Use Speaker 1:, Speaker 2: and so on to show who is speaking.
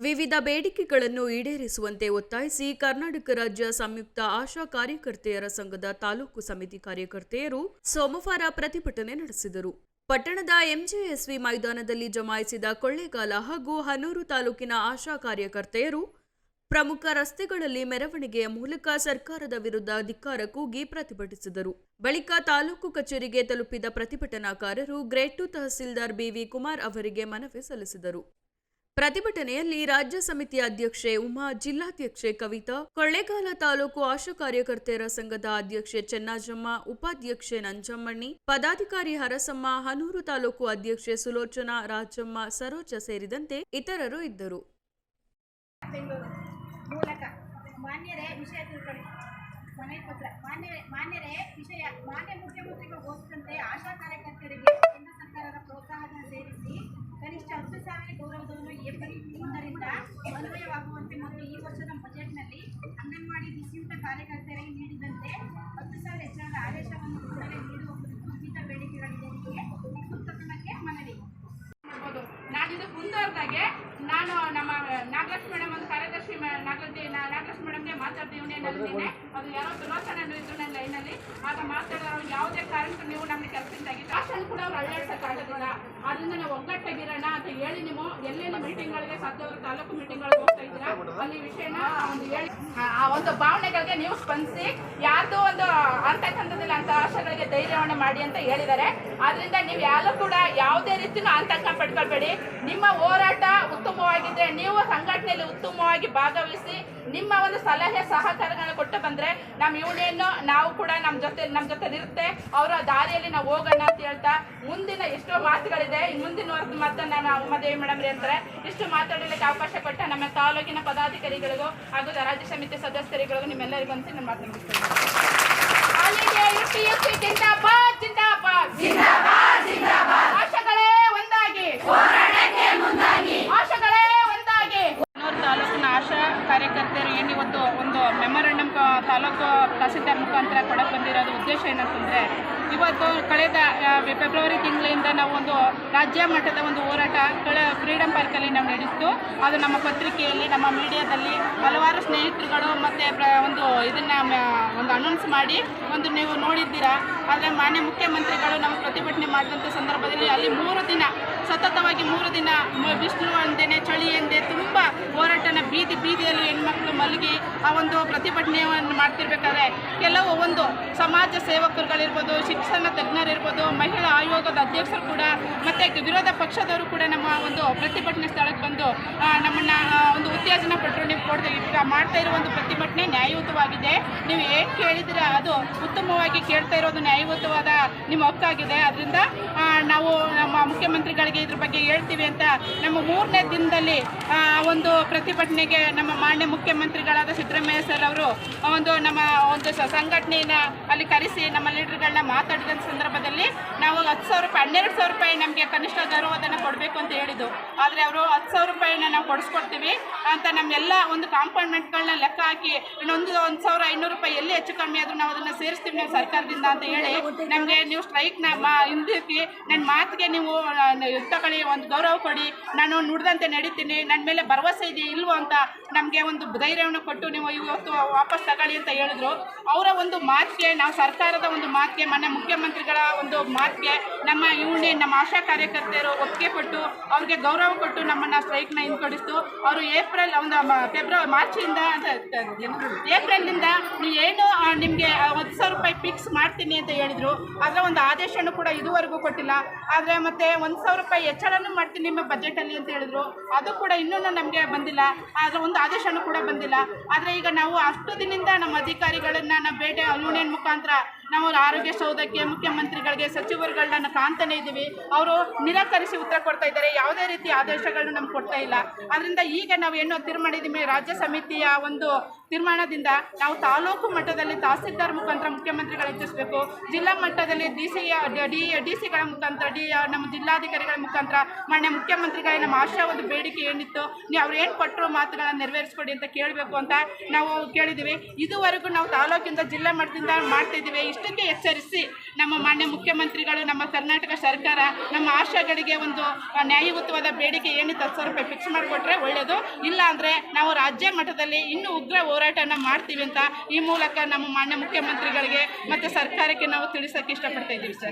Speaker 1: ವಿವಿಧ ಬೇಡಿಕೆಗಳನ್ನು ಈಡೇರಿಸುವಂತೆ ಒತ್ತಾಯಿಸಿ ಕರ್ನಾಟಕ ರಾಜ್ಯ ಸಂಯುಕ್ತ ಆಶಾ ಕಾರ್ಯಕರ್ತೆಯರ ಸಂಘದ ತಾಲೂಕು ಸಮಿತಿ ಕಾರ್ಯಕರ್ತೆಯರು ಸೋಮವಾರ ಪ್ರತಿಭಟನೆ ನಡೆಸಿದರು. ಪಟ್ಟಣದ ಎಂಜೆಎಸ್ವಿ ಮೈದಾನದಲ್ಲಿ ಜಮಾಯಿಸಿದ ಕೊಳ್ಳೇಗಾಲ ಹಾಗೂ ಹನೂರು ತಾಲೂಕಿನ ಆಶಾ ಕಾರ್ಯಕರ್ತೆಯರು ಪ್ರಮುಖ ರಸ್ತೆಗಳಲ್ಲಿ ಮೆರವಣಿಗೆಯ ಮೂಲಕ ಸರ್ಕಾರದ ವಿರುದ್ಧ ಧಿಕ್ಕಾರ ಕೂಗಿ ಪ್ರತಿಭಟಿಸಿದರು. ಬಳಿಕ ತಾಲೂಕು ಕಚೇರಿಗೆ ತಲುಪಿದ ಪ್ರತಿಭಟನಾಕಾರರು ಗ್ರೇಟ್ ತಹಸೀಲ್ದಾರ್ ಬಿವಿ ಕುಮಾರ್ ಅವರಿಗೆ ಮನವಿ ಸಲ್ಲಿಸಿದರು. ಪ್ರತಿಭಟನೆಯಲ್ಲಿ ರಾಜ್ಯ ಸಮಿತಿ ಅಧ್ಯಕ್ಷೆ ಉಮಾ, ಜಿಲ್ಲಾಧ್ಯಕ್ಷೆ ಕವಿತಾ, ಕೊಳ್ಳೇಗಾಲ ತಾಲೂಕು ಆಶಾ ಕಾರ್ಯಕರ್ತೆಯರ ಸಂಘದ ಅಧ್ಯಕ್ಷೆ ಚೆನ್ನಾಜಮ್ಮ ಉಪಾಧ್ಯಕ್ಷೆ ನಂಜಮ್ಮಣ್ಣಿ, ಪದಾಧಿಕಾರಿ ಹರಸಮ್ಮ, ಹನೂರು ತಾಲೂಕು ಅಧ್ಯಕ್ಷೆ ಸುಲೋಚನಾ, ರಾಜಮ್ಮ, ಸರೋಜ ಸೇರಿದಂತೆ ಇತರರು ಇದ್ದರು.
Speaker 2: ಮಾನ್ಯರೇ ವಿಷಯ ಮಾನ್ಯ ಮುಖ್ಯಮಂತ್ರಿಗಳು ಆಶಾ ಕಾರ್ಯಕರ್ತರಿಗೆ ಹತ್ತು ಸಾವಿರ ಗೌರವಧನವನ್ನು ಏಪ್ರಿಲ್ ಒಂದರಿಂದ ಅನ್ವಯವಾಗುವಂತೆ ಮತ್ತು ಈ ವರ್ಷದ ಬಜೆಟ್ನಲ್ಲಿ ಅಂಗನವಾಡಿ ಬಿಸಿಯೂಟ ಕಾರ್ಯಕರ್ತರಿಗೆ ನೀಡಿದಂತೆ ಹತ್ತು ಸಾವಿರ ಹೆಚ್ಚಳದ ಆದೇಶವನ್ನು ಕೂಡಲೇ ನೀಡುವ ಕುರಿತು ಉಚಿತ ಬೇಡಿಕೆಗಳಿದೆ ಸೂಕ್ತ ಕ್ರಮಕ್ಕೆ ಮನವಿ.
Speaker 3: ಮಾಡ್ಬೋದು ನಾನು ಇದು ಮುಂದುವರೆದಾಗೆ ನಾನು ನಮ್ಮ ನಾಗಲಕ್ಷ್ಮಿ ಮೇಡಮ್ ಒಂದು ಕಾರ್ಯದರ್ಶಿ ಮ- ನಾಗಲಕ್ಷ್ಮಿ ನಾ- ನಾಗಲಕ್ಷ್ಮಿ ಮೇಡಮ್ಗೆ ಮಾತಾಡ್ತೀವಿ ಯೂನಿಯನ್ನಲ್ಲಿ ಅದು ಯಾರೋ ಸುಲೋಚನ ಇದ್ರು ನನ್ನ ಲೈನಲ್ಲಿ. ಆಗ ಮಾತಾಡೋರು ಯಾವುದೇ ಕಾರಣಕ್ಕೂ ನೀವು ನಮಗೆ ಕೆಲಸದಿಂದ ಭಾಷಣ ಕೂಡ ಅವ್ರು ಅಳ್ಳಾಡ್ಸೋಕ್ಕಾಗೋದಿಲ್ಲ ಅದರಿಂದ ನಾವು ಒಗ್ಗಟ್ಟಾಗಿರೋಣ. ಅಂತ ಹೇಳಿ ನೀವು ಎಲ್ಲೆಲ್ಲಿ ಮೀಟಿಂಗ್ಗಳಿಗೆ ಸಾಧ್ಯವಾದ ತಾಲೂಕು ಮೀಟಿಂಗ್ಗಳಿಗೆ ಹೋಗ್ತಾ ಇದ್ದೀರಾ? ಅಲ್ಲಿ ವಿಷಯನ ಒಂದು ಹೇಳಿ. ಆ- ಒಂದು ಭಾವನೆಗಳಿಗೆ ನೀವು ಸ್ಪಂದಿಸಿ. ಯಾರ್ದು ಒಂದು ಅಂತಕ್ಕಂಥದ್ದಿಲ್ಲ ಅಂತ ಆಶೆಗಳಿಗೆ ಧೈರ್ಯವನ್ನು ಮಾಡಿ ಅಂತ ಹೇಳಿದ್ದಾರೆ. ಆದ್ರಿಂದ ನೀವು ಯಾರು ಕೂಡ ಯಾವುದೇ ರೀತಿಯೂ ಆತಂಕ ಪಡ್ಕೊಳ್ಬೇಡಿ ನಿಮ್ಮ ಹೋರಾಟ ಉತ್ತಮವಾಗಿದ್ರೆ ನೀವು ಸಂಘಟನೆಯಲ್ಲಿ ಉತ್ತಮವಾಗಿ ಭಾಗವಹಿಸಿ ನಿಮ್ಮ ಒಂದು ಸಲಹೆ, ಸಹಕಾರಗಳನ್ನು ಕೊಟ್ಟು ಬಂದ್ರೆ ನಮ್ಮ ಯೂನಿಯನ್ ನಾವು ಕೂಡ ನಮ್ಮ ಜೊತೆ ನಮ್ಮ ಜೊತೆ ಇರುತ್ತೆ ಅವರ ದಾರಿಯಲ್ಲಿ ನಾವು ಹೋಗೋಣ ಅಂತ ಹೇಳ್ತಾ ಮುಂದಿನ ಎಷ್ಟೋ ಮಾತುಗಳಿದೆ. ಮುಂದಿನ ವರ್ಷ ಮತ್ತೆ ನಾನು ಉಮಾದೇವಿ ಮೇಡಮ್ ಅಂತಾರೆ. ಇಷ್ಟು ಮಾತಾಡಲಿಕ್ಕೆ ಅವಕಾಶ ಕೊಟ್ಟ ನಮ್ಮ ತಾಲೂಕಿನ ಪದಾಧಿಕಾರಿಗಳಿಗೂ ಹಾಗೂ ರಾಜ್ಯ ಸಮಿತಿ ಸದಸ್ಯರಿಗಳಿಗೂ ನಿಮ್ಮೆಲ್ಲರಿಗೂ ಅಂತ ನಾನು ಮಾತನಾಡಿಸ್ತೇನೆ ತಹಸೀಲ್ದಾರ್ ಮುಖಾಂತರ ಕೊಡಕ್ಕೆ ಬಂದಿರೋದು ಉದ್ದೇಶ ಏನಂತಂದರೆ ಇವತ್ತು ಕಳೆದ ಫೆಬ್ರವರಿ ತಿಂಗಳಿಂದ ನಾವು ಒಂದು ರಾಜ್ಯ ಮಟ್ಟದ ಒಂದು ಹೋರಾಟ ಕಳ ಫ್ರೀಡಮ್ ಪಾರ್ಕಲ್ಲಿ ನಾವು ನಡೆಸಿದ್ದು. ಅದು ನಮ್ಮ ಪತ್ರಿಕೆಯಲ್ಲಿ, ನಮ್ಮ ಮೀಡಿಯಾದಲ್ಲಿ ಹಲವಾರು ಸ್ನೇಹಿತರುಗಳು ಮತ್ತು ಒಂದು ಇದನ್ನು ಒಂದು ಅನೌನ್ಸ್ ಮಾಡಿ ಒಂದು ನೀವು ನೋಡಿದ್ದೀರಾ. ಆದರೆ ಮಾನ್ಯ ಮುಖ್ಯಮಂತ್ರಿಗಳು ನಾವು ಪ್ರತಿಭಟನೆ ಮಾಡಿದಂಥ ಸಂದರ್ಭದಲ್ಲಿ ಅಲ್ಲಿ ಮೂರು ದಿನ, ಸತತವಾಗಿ ಮೂರು ದಿನ ಬಿಸಿಲು ಅಂದೇನೆ ಮಲಗಿ ಆ ಒಂದು ಪ್ರತಿಭಟನೆಯನ್ನು ಮಾಡ್ತಿರ್ಬೇಕಾದ್ರೆ ಕೆಲವು ಒಂದು ಸಮಾಜ ಸೇವಕರುಗಳಿರ್ಬೋದು, ಶಿಕ್ಷಣ ತಜ್ಞರಿರ್ಬೋದು, ಮಹಿಳಾ ಆಯೋಗದ ಅಧ್ಯಕ್ಷರು ಕೂಡ ಮತ್ತು ವಿರೋಧ ಪಕ್ಷದವರು ಕೂಡ ನಮ್ಮ ಒಂದು ಪ್ರತಿಭಟನೆ ಸ್ಥಳಕ್ಕೆ ಬಂದು ನಮ್ಮನ್ನ ಒಂದು ಉತ್ತೇಜನ ಪಟ್ಟರು ನೀವು ಕೊಡ್ತೀವಿ ಈಗ ಮಾಡ್ತಾ ಇರುವ ಒಂದು ಪ್ರತಿಭಟನೆ ನ್ಯಾಯಯುತವಾಗಿದೆ. ನೀವು ಏನು ಕೇಳಿದಿರ ಅದು ಉತ್ತಮವಾಗಿ ಕೇಳ್ತಾ ಇರೋದು ನ್ಯಾಯಯುತವಾದ ನಿಮ್ಮ ಹಕ್ಕಾಗಿದೆ. ಅದರಿಂದ ನಾವು ನಮ್ಮ ಮುಖ್ಯಮಂತ್ರಿಗಳಿಗೆ ಇದ್ರ ಬಗ್ಗೆ ಹೇಳ್ತೀವಿ ಅಂತ ನಮ್ಮ ಮೂರನೇ ದಿನದಲ್ಲಿ ಒಂದು ಪ್ರತಿಭಟನೆಗೆ ನಮ್ಮ ಮಾನ್ಯ ಮುಖ್ಯಮಂತ್ರಿಗಳಾದ ಸಿದ್ದರಾಮಯ್ಯ ಸರ್ ಅವರು ಒಂದು ನಮ್ಮ ಒಂದು ಸಂಘಟನೆಯನ್ನ ಅಲ್ಲಿ ಕರೆಸಿ ನಮ್ಮ ಲೀಡರ್ಗಳನ್ನ ಮಾತಾಡಿದ ಸಂದರ್ಭದಲ್ಲಿ ನಾವು ಹತ್ತು ಸಾವಿರ ರೂಪಾಯಿ, ಹನ್ನೆರಡು ಸಾವಿರ ರೂಪಾಯಿ ನಮಗೆ ಕನಿಷ್ಠ ಗೌರವಧನ ಕೊಡಬೇಕು ಅಂತ ಹೇಳಿದ್ದು. ಆದರೆ ಅವರು ಹತ್ತು ಸಾವಿರ ರೂಪಾಯಿನ ನಾವು ಕೊಡಿಸ್ಕೊಡ್ತೀವಿ ಅಂತ ನಮ್ಮೆಲ್ಲ ಒಂದು ಕಾಂಪೌಂಡ್ಮೆಂಟ್ಗಳನ್ನ ಲೆಕ್ಕ ಹಾಕಿ ಇನ್ನೊಂದು ಒಂದು ಸಾವಿರ ಐನೂರು ರೂಪಾಯಿ ಎಲ್ಲಿ ಹೆಚ್ಚು ಕಮ್ಮಿ ಆದರೂ ನಾವು ಅದನ್ನು ಸೇರಿಸ್ತೀವಿ ನಾವು ಸರ್ಕಾರದಿಂದ ಅಂತ ಹೇಳಿ ನಮಗೆ ನೀವು ಸ್ಟ್ರೈಕ್ನ ಮಾ ಹಿಂದಿಕ್ಕಿ ನನ್ನ ಮಾತಿಗೆ ನೀವು ತಗೊಳ್ಳಿ ಒಂದು ಗೌರವ ಕೊಡಿ. ನಾನು ನುಡಿದಂತೆ ನಡೀತೀನಿ. ನನ್ನ ಮೇಲೆ ಭರವಸೆ ಇದೆ ಇಲ್ವೋ ಅಂತ ನಮಗೆ ಒಂದು ಧೈರ್ಯವನ್ನು ಕೊಟ್ಟು ನೀವು ಇವತ್ತು ವಾಪಸ್ ತಗೊಳ್ಳಿ ಅಂತ ಹೇಳಿದ್ರು. ಅವರ ಒಂದು ಮಾತಿಗೆ, ನಾವು ಸರ್ಕಾರದ ಒಂದು ಮಾತಿಗೆ ಮೊನ್ನೆ ಮುಖ್ಯಮಂತ್ರಿಗಳ ಒಂದು ಮಾತಿಗೆ ನಮ್ಮ ಯೂನಿಯನ್ ನಮ್ಮ ಆಶಾ ಕಾರ್ಯಕರ್ತೆಯರು ಒಪ್ಪಿಗೆ ಕೊಟ್ಟು ಅವ್ರಿಗೆ ಗೌರವ ಕೊಟ್ಟು ನಮ್ಮನ್ನು ಸ್ಟ್ರೈಕ್ನ ಹಿಂದ್ಕೊಡಿಸ್ತು ಅವರು ಏಪ್ರಿಲ್, ಒಂದು ಫೆಬ್ರವರಿ ಮಾರ್ಚಿಂದ ಏಪ್ರಿಲ್ನಿಂದ ನೀವು ಏನು ನಿಮಗೆ ಹತ್ತು ಸಾವಿರ ರೂಪಾಯಿ ಫಿಕ್ಸ್ ಮಾಡ್ತೀನಿ ಅಂತ ಹೇಳಿದರು. ಆದರೆ ಒಂದು ಆದೇಶನೂ ಕೂಡ ಇದುವರೆಗೂ ಕೊಟ್ಟಿಲ್ಲ. ಆದರೆ ಮತ್ತೆ ಒಂದು ಸಾವಿರ ರೂಪಾಯಿ ಹೆಚ್ಚಳನೂ ಮಾಡ್ತೀನಿ ನಿಮ್ಮ ಬಜೆಟಲ್ಲಿ ಅಂತ ಹೇಳಿದರು. ಅದು ಕೂಡ ಇನ್ನೂ ನಮಗೆ ಬಂದಿಲ್ಲ. ಆದರೆ ಒಂದು ಆದೇಶನೂ ಕೂಡ ಬಂದಿಲ್ಲ. ಆದರೆ ಈಗ ನಾವು ಅಷ್ಟು ದಿನದಿಂದ ನಮ್ಮ ಅಧಿಕಾರಿಗಳನ್ನ, ನಮ್ಮ ಬೇಟೆ ಯೂನಿಯನ್ ಮುಖಾಂತರ ನಾವು ಆರೋಗ್ಯ ಸೌಧಕ್ಕೆ ಮುಖ್ಯಮಂತ್ರಿಗಳಿಗೆ ಸಚಿವರುಗಳನ್ನ ಕಾಣ್ತಾನೆ ಇದ್ದೀವಿ. ಅವರು ನಿರಾಕರಿಸಿ ಉತ್ತರ ಕೊಡ್ತಾ ಇದ್ದಾರೆ. ಯಾವುದೇ ರೀತಿ ಆದೇಶಗಳನ್ನ ನಮ್ಗೆ ಕೊಡ್ತಾ ಇಲ್ಲ. ಅದರಿಂದ ಈಗ ನಾವು ಏನು ತೀರ್ಮಾನಿದ್ದೀವಿ ರಾಜ್ಯ ಸಮಿತಿಯ ಒಂದು ತೀರ್ಮಾನದಿಂದ ನಾವು ತಾಲೂಕು ಮಟ್ಟದಲ್ಲಿ ತಹಸೀಲ್ದಾರ್ ಮುಖಾಂತರ ಮುಖ್ಯಮಂತ್ರಿಗಳು ಹೆಚ್ಚಿಸಬೇಕು ಜಿಲ್ಲಾ ಮಟ್ಟದಲ್ಲಿ ಡಿ ಸಿ ಡಿ ಡಿ ಸಿಗಳ ಮುಖಾಂತರ, ಡಿ, ನಮ್ಮ ಜಿಲ್ಲಾಧಿಕಾರಿಗಳ ಮುಖಾಂತರ ಮಾನ್ಯ ಮುಖ್ಯಮಂತ್ರಿಗಳ ನಮ್ಮ ಆಶಾ ಒಂದು ಬೇಡಿಕೆ ಏನಿತ್ತು ನೀವು ಅವ್ರು ಏನು ಕೊಟ್ಟರು ಮಾತುಗಳನ್ನು ನೆರವೇರಿಸ್ಕೊಡಿ ಅಂತ ಕೇಳಬೇಕು ಅಂತ ನಾವು ಕೇಳಿದ್ದೀವಿ ಇದುವರೆಗೂ ನಾವು ತಾಲೂಕಿಂದ ಜಿಲ್ಲಾ ಮಟ್ಟದಿಂದ ಮಾಡ್ತಿದ್ದೀವಿ ಇಷ್ಟಕ್ಕೆ ಎಚ್ಚರಿಸಿ ನಮ್ಮ ಮಾನ್ಯ ಮುಖ್ಯಮಂತ್ರಿಗಳು, ನಮ್ಮ ಕರ್ನಾಟಕ ಸರ್ಕಾರ ನಮ್ಮ ಆಶಾಗಳಿಗೆ ಒಂದು ನ್ಯಾಯಯುತವಾದ ಬೇಡಿಕೆ ಏನಿತ್ತು, ಹತ್ತು ಸಾವಿರ ರೂಪಾಯಿ ಫಿಕ್ಸ್ ಮಾಡಿಕೊಟ್ರೆ ಒಳ್ಳೆಯದು ಇಲ್ಲ ಅಂದರೆ ನಾವು ರಾಜ್ಯ ಮಟ್ಟದಲ್ಲಿ ಇನ್ನೂ ಉಗ್ರ ಹೋರಾಟನ ಮಾಡ್ತೀವಿ ಅಂತ ಈ ಮೂಲಕ ನಮ್ಮ ಮಾನ್ಯ ಮುಖ್ಯಮಂತ್ರಿಗಳಿಗೆ ಮತ್ತು ಸರ್ಕಾರಕ್ಕೆ ನಾವು ತಿಳಿಸೋಕ್ಕೆ ಇಷ್ಟಪಡ್ತಾ ಇದ್ದೀವಿ ಸರ್.